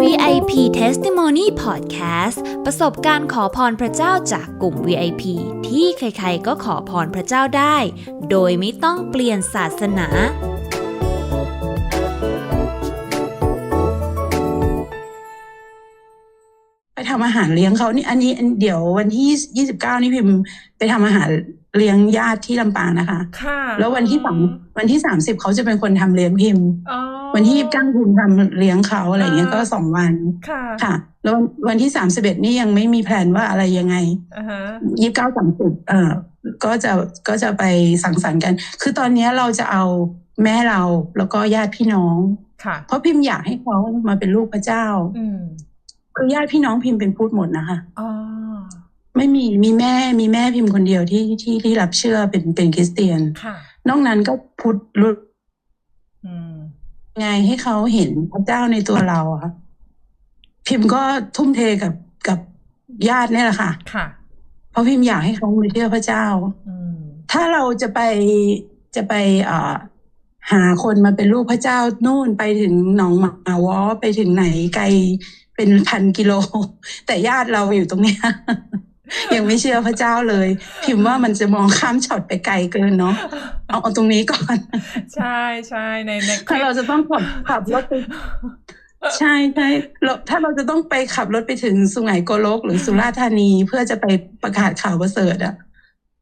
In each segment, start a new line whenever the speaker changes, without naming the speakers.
VIP Testimony Podcast ประสบการณ์ขอพรพระเจ้าจากกลุ่ม VIP ที่ใครๆก็ขอพรพระเจ้าได้ โดยไม่ต้องเปลี่ยนศาสนา
ทำอาหารเลี้ยงเขานี่อันนี้อันเดี๋ยววันที่ยี่สิบเก้านี่พิมพ์ไปทำอาหารเลี้ยงญาติที่ลำปางนะคะ
ค่ะ
แล้ววันที่สามวันที่สามสิบเขาจะเป็นคนทำเลี้ยงพิมพ์
อ๋อ
วันที่ยี่สิบเก้าพิมพ์ทำเลี้ยงเขาอะไรเงี้ยก็สองวัน
ค่ะ
ค่ะ แล้ววันวันที่สามสิบเอ็ดนี่ยังไม่มีแผนว่าอะไรยังไง
อ่าฮะ
ยี่สิบเก้าสามสิบเออก็จะก็จะไปสังสรรค์กัน คือตอนเนี้ยเราจะเอาแม่เราแล้วก็ญาติพี่น้อง
ค่ะ
เพราะพิมพ์อยากให้เขามาเป็นลูกพระเจ้า
อืม
คือญาติพี่น้องพิมพ์เป็นพูดหมดนะคะ
อ๋อ
ไม่มีมีแม่มีแม่พิมพ์คนเดียวที่ที่ที่รับเชื่อเป็นเป็นคริสเตียน
ค่ะ
นอกนั้นก็พุทธรุ่น
อืม
ไงให้เขาเห็นพระเจ้าในตัวเราอะค่ะพิมพ์ก็ทุ่มเทกับกับญาติเนี่ยแหละค่ะ
ค่ะ
เพราะพิมพ์อยากให้เขามาเชื่อพระเจ้า
อืม
ถ้าเราจะไปจะไปเอ่อหาคนมาเป็นลูกพระเจ้านู่นไปถึงหนองหมาวอไปถึงไหนไกล เป็นพันกิโล แต่ญาติเราอยู่ตรงเนี้ยยังไม่เชื่อพระเจ้าเลย พิมพ์ว่ามันจะมองข้ามช็อตไปไกลเกินเนาะเอาเอาตรงนี้ก่อน
ใช่ใช่ในในค
ถ้า
ลิป
เราจะต้องขับขับรถไปใช่ใช่เราถ้าเราจะต้องไปขับรถไปถึงสุไหงโกลก หรือสุราษฎร์ธานีเพื่อจะไปประกาศข่าวประเสริฐอะ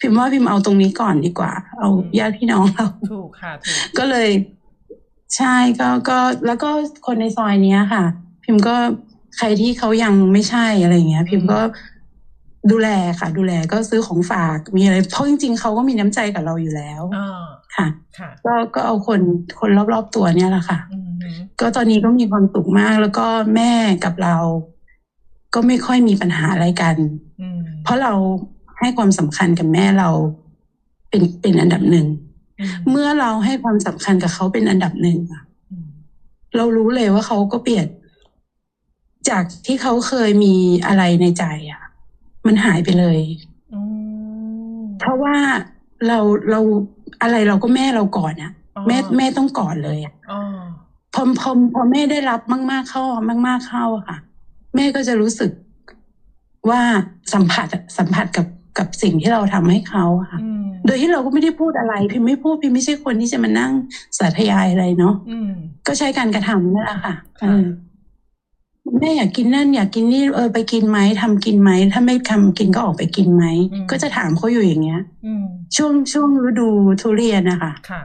พิมพ์ว่าพิมพ์เอาตรงนี้ก่อนดีกว่า เอาญาติพี่น้องเรา
ถูกค่ะถูก
ก็เลย ใช่ก็ก็แล้วก็คนในซอยเนี้ยค่ะ พิมพ์ก็ ใครที่เขายังไม่ใช่อะไรอย่างเงี้ย พิมพ์ก็ดูแลค่ะ ดูแลก็ซื้อของฝากมีอะไรเพราะจริงๆเขาก็มีน้ำใจกับเราอยู่แล้ว
อ่า
ค่ะ
ค่ะ
ก็ก็เอาคนคนรอบๆตัวเนี่ยแหละค่ะ
อืมฮึ
ก็ตอนนี้ก็มีความสุขมากแล้วก็แม่กับเรา ก็ไม่ค่อยมีปัญหาอะไรกัน
อืม
เพราะเราให้ความสำคัญกับแม่เรา เป็นเป็นอันดับหนึ่ง
อืม
เมื่อเราให้ความสำคัญกับเขาเป็นอันดับหนึ่งอะ
อืม
เรารู้เลยว่าเขาก็เปลี่ยน จากที่เขาเคยมีอะไรในใจอะมันหายไปเลย
อืม
เพราะว่าเราเราอะไรเราก็แม่เราก่อนอะ
อ๋อ
แม่แม่ต้องก่อนเลยอะ
อ๋อ
พอพอพอแม่ได้รับมาก ๆเข้ามาก ๆเข้าอะค่ะ แม่ก็จะรู้สึกว่าสัมผัสอะสัมผัสกับกับสิ่งที่เราทำให้เขาอะค่ะ
อืม
โดยที่เราก็ไม่ได้พูดอะไร พิมพ์ไม่พูดพิมพ์ไม่ใช่คนที่จะมานั่งสาธยายอะไรเนาะ
อืม
ก็ใช้การกระทำนั่นแหละค่ะ
ค่ะ
เออ แม่อยากกินนั่นอยากกินนี่เออไปกินไหมทำกินไหมถ้าไม่ทำกินก็ออกไปกินไหมก็จะถามเขาอยู่อย่างเงี้ย
อืม
ช่วงช่วงฤดูทุเรียนนะคะ
ค่ะ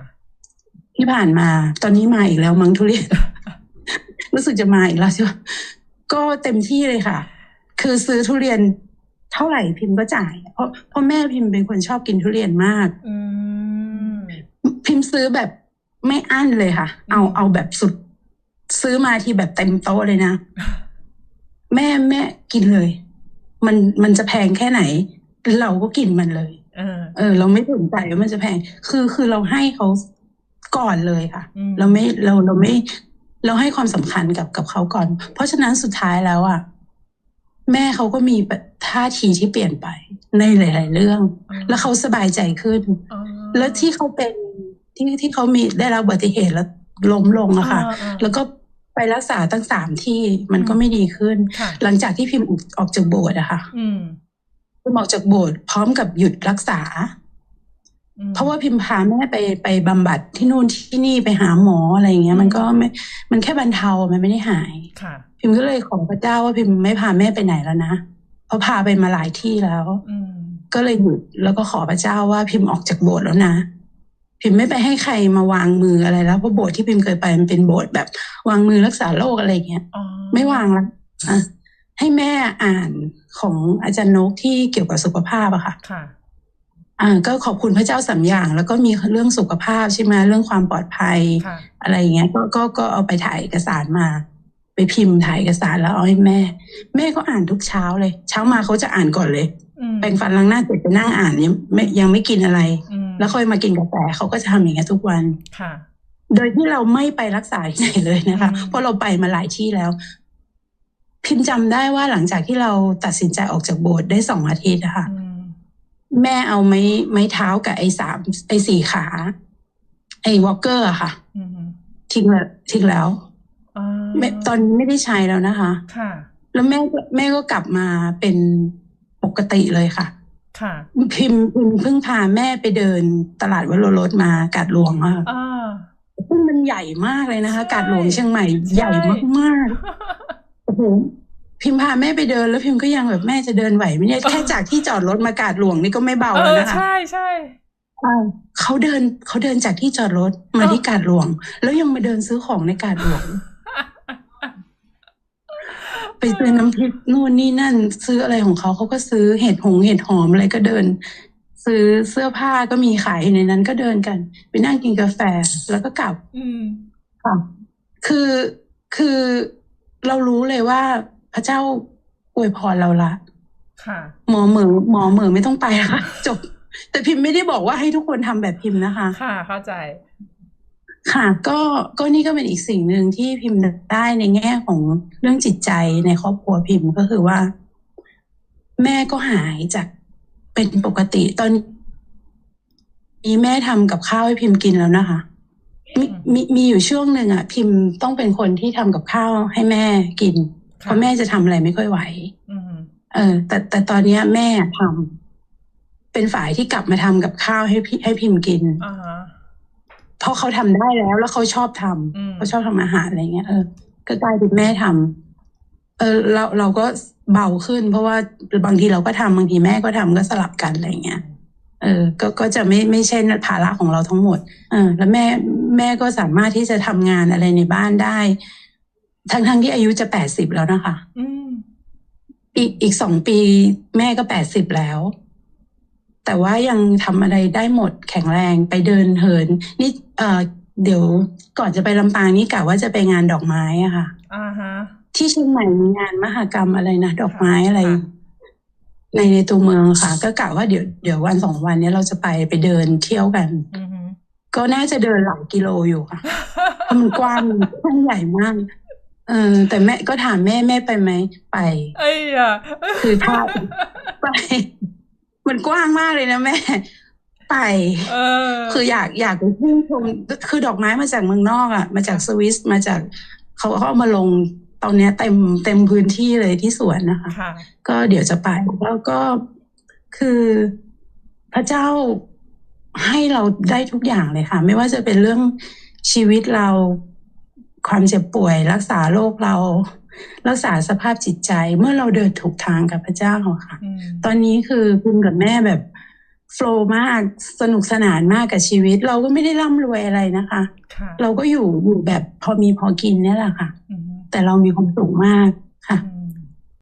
ที่ผ่านมา ตอนนี้มาอีกแล้วมั้งทุเรียนรู้สึกจะมาอีกแล้วใช่ไหมก็เต็มที่เลยค่ะ คือซื้อทุเรียนเท่าไหร่พิมพ์ก็จ่าย เพราะเพราะแม่พิมพ์เป็นคนชอบกินทุเรียนมาก
อืม
พิมพ์ซื้อแบบไม่อั้นเลยค่ะ เอา
อืม
เอาแบบสุด ซื้อมาที่แบบเต็มโต๊ะเลยนะ แม่แม่กินเลย มันมันจะแพงแค่ไหน เราก็กินมันเลย
เออ
เออเราไม่สนใจว่ามันจะแพง คือคือเราให้เขาก่อนเลยค่ะ
อืม
เราไม่เราเราไม่ เราให้ความสำคัญกับกับเขาก่อน เพราะฉะนั้นสุดท้ายแล้วอะแม่เขาก็มีท่าทีที่เปลี่ยนไปในหลาย ๆ เรื่อง แล้วเขาสบายใจขึ้น
อ๋อ
แล้วที่เขาเป็นที่ที่เขามีได้รับอุบัติเหตุแล้วล้มลงอะค่ะ
อ่าอ่า
แล้วก็ ไปรักษาตั้งสามที่มันก็
อืม
ไม่ดีขึ้น
ค่ะ
หลังจากที่พิมพ์ออกออกจากโบสถ์อะค่ะ
อืม
พิมพ์ออกจากโบสถ์พร้อมกับหยุดรักษา
อืม
เพราะว่าพิมพ์พาแม่ไปไปบำบัดที่นู่นที่นี่ไปหาหมออะไรอย่างเงี้ย มันก็ไม่ มันแค่บรรเทามันไม่ได้หาย
ค่ะ
พิมพ์ก็เลยขอพระเจ้าว่าพิมพ์ไม่พาแม่ไปไหนแล้วนะเพราะพาไปมาหลายที่แล้ว
อืม
ก็เลยหยุดแล้วก็ขอพระเจ้าว่าพิมพ์ออกจากโบสถ์แล้วนะ พิมพ์ไม่ไปให้ใครมาวางมืออะไรแล้วเพราะโบสถ์ที่พิมพ์เคยไปมันเป็นโบสถ์แบบวางมือรักษาโรคอะไรอย่างเงี้ย
อ๋อ
ไม่วางละอะให้แม่อ่านของอาจารย์นกที่เกี่ยวกับสุขภาพอะค่ะ
ค่ะ
อ่าก็ขอบคุณพระเจ้าสามอย่าง แล้วก็มีเรื่องสุขภาพใช่ไหมเรื่องความปลอดภัย
ค่ะ
อะไรอย่างเงี้ยก็ก็ก็เอาไปถ่ายเอกสารมา ไปพิมพ์ถ่ายเอกสารแล้วเอาให้แม่ แม่ก็อ่านทุกเช้าเลย เช้ามาเขาจะอ่านก่อนเลย
อืม
แปรงฟันล้างหน้าเสร็จไปนั่งอ่านยังไม่ยังไม่กินอะไร
อืม
แล้วค่อยมากินกาแฟเขาก็จะทำอย่างเงี้ยทุกวัน
ค่ะ
โดยที่เราไม่ไปรักษาที่ไหนเลยนะคะ
อืม
เพราะเราไปมาหลายที่แล้ว พิมพ์จำได้ว่าหลังจากที่เราตัดสินใจออกจากโบสถ์ได้สองอาทิตย์อะค่ะ
อืม
แม่เอาไม้ไม้เท้ากับไอ้สามไอ้สี่ขา ไอ้วอลเกอร์อะค่ะ
อืม
ทิ้งแล้วทิ้งแล้ว
อ่า
แม่ตอนนี้ไม่ได้ใช้แล้วนะคะ
ค่ะ
แล้วแม่ก็แม่ก็กลับมาเป็นปกติเลยค่ะ
ค่ะ
พิมพ์พิมพ์เพิ่งพาแม่ไปเดินตลาดวโรรสมากาดหลวงอะค่ะ
อ่า
ซึ่งมันใหญ่มากเลยนะคะ
ใช่
กาดหลวงเชียงใหม่
ใช่
ใหญ่มากๆโอ้โหพิมพ์พาแม่ไปเดินแล้วพิมพ์ก็ยังแบบแม่จะเดินไหวไหมเนี่ยแค่จากที่จอดรถมากาดหลวงนี่ก็ไม่เบา
เอ
แล้ว
อ
นะคะ
ใช่ใช่
อ้าวเขาเดินเขาเดินจากที่จอดรถมา
เออ
ที่กาดหลวง แล้วยังมาเดินซื้อของในกาดหลวง ไปซื้อน้ำพริกนู่นนี่นั่น ซื้ออะไรของเขาเขาก็ซื้อเห็ดหงเห็ดหอมอะไรก็เดิน ซื้อเสื้อผ้าก็มีขายอยู่ในนั้นก็เดินกัน ไปนั่งกินกาแฟแล้วก็กลับ
อืม
ค่ะคือคือเรารู้เลยว่าพระเจ้าอวยพรเราละ
ค่ะ
หมอเหมือหมอเหมือไม่ต้องไปค่ะจบ แต่พิมพ์ไม่ได้บอกว่าให้ทุกคนทำแบบพิมพ์นะคะ
ค่ะ เข้าใจ
ค่ะก็ก็นี่ก็เป็นอีกสิ่งหนึ่งที่พิมพ์ได้ในแง่ของเรื่องจิตใจในครอบครัวพิมพ์ก็คือว่า แม่ก็หายจากเป็นปกติตอนนี้แม่ทำกับข้าวให้พิมพ์กินแล้วนะคะมีมีมีอยู่ช่วงหนึ่งอะพิมพ์ต้องเป็นคนที่ทำกับข้าวให้แม่กิน เพ
ค่ะ
ราะแม่จะทำอะไรไม่ค่อยไหว
อืม
เออ แต่แต่ตอนเนี้ยแม่ทำเป็นฝ่ายที่กลับมาทำกับข้าวให้พี่ให้พิมพ์กิน
อ่าฮะ
เพราะเขาทำได้แล้วแล้วเขาชอบทำ
อืม
เขาชอบทำอาหารอะไรเงี้ยเออก็กลายเป็นแม่ทำเออเราเราก็เบาขึ้น เพราะว่าบางทีเราก็ทำบางทีแม่ก็ทำก็สลับกันอะไรเงี้ยเออก็ก็จะไม่ไม่ใช่ภาระของเราทั้งหมดเออแล้วแม่แม่ก็สามารถที่จะทำงานอะไรในบ้านได้ ทั้งทั้งที่อายุจะแปดสิบแล้วนะคะ
อืม
อีกอีกสองปีแม่ก็แปดสิบแล้ว แต่ว่ายังทำอะไรได้หมดแข็งแรงไปเดินเหิน นี่ เอ่อเดี๋ยวก่อนจะไปลำปางนี่กะว่าจะไปงานดอกไม้อะค่ะ
อ่าฮะ
ที่เชียงใหม่มีงานมหกรรมอะไรนะดอกไม้อะไร
ค่ะ
ในในตัวเมืองค่ะ ก็กะว่าเดี๋ยวเดี๋ยววันสองวันเนี้ยเราจะไปไปเดินเที่ยวกัน
อืมฮึ
ก็น่าจะเดินหลายกิโลอยู่ค่ะเพราะมันกว้างกว้างใหญ่มาก เออ แต่แม่ก็ถามแม่แม่ไปไหมไป
ไอ้ยะ
คือถ้าไป มันกว้างมากเลยนะแม่ ไป
เออ
คืออยากอยากไปชื่นชมคือดอกไม้มาจากเมืองนอกอะ มาจากสวิสมาจากเขาเขาเอามาลงตอนเนี้ยเต็มเต็มพื้นที่เลยที่สวนนะคะ
ค่ะ
ก็เดี๋ยวจะไปแล้วก็คือพระเจ้าให้เราได้ทุกอย่างเลยค่ะ ไม่ว่าจะเป็นเรื่องชีวิตเราความเจ็บป่วย รักษาโรคเรา รักษาสภาพจิตใจเมื่อเราเดินถูกทางกับพระเจ้าค่ะ
อืม
ตอนนี้คือพิมกับแม่แบบ โฟล์มากสนุกสนานมากกับชีวิต เราก็ไม่ได้ร่ำรวยอะไรนะคะ
ค่ะ
เราก็อยู่อยู่แบบพอมีพอกินเนี่ยแหละค่ะ
อืมฮึ
แต่เรามีความสุขมากค่ะ
อืม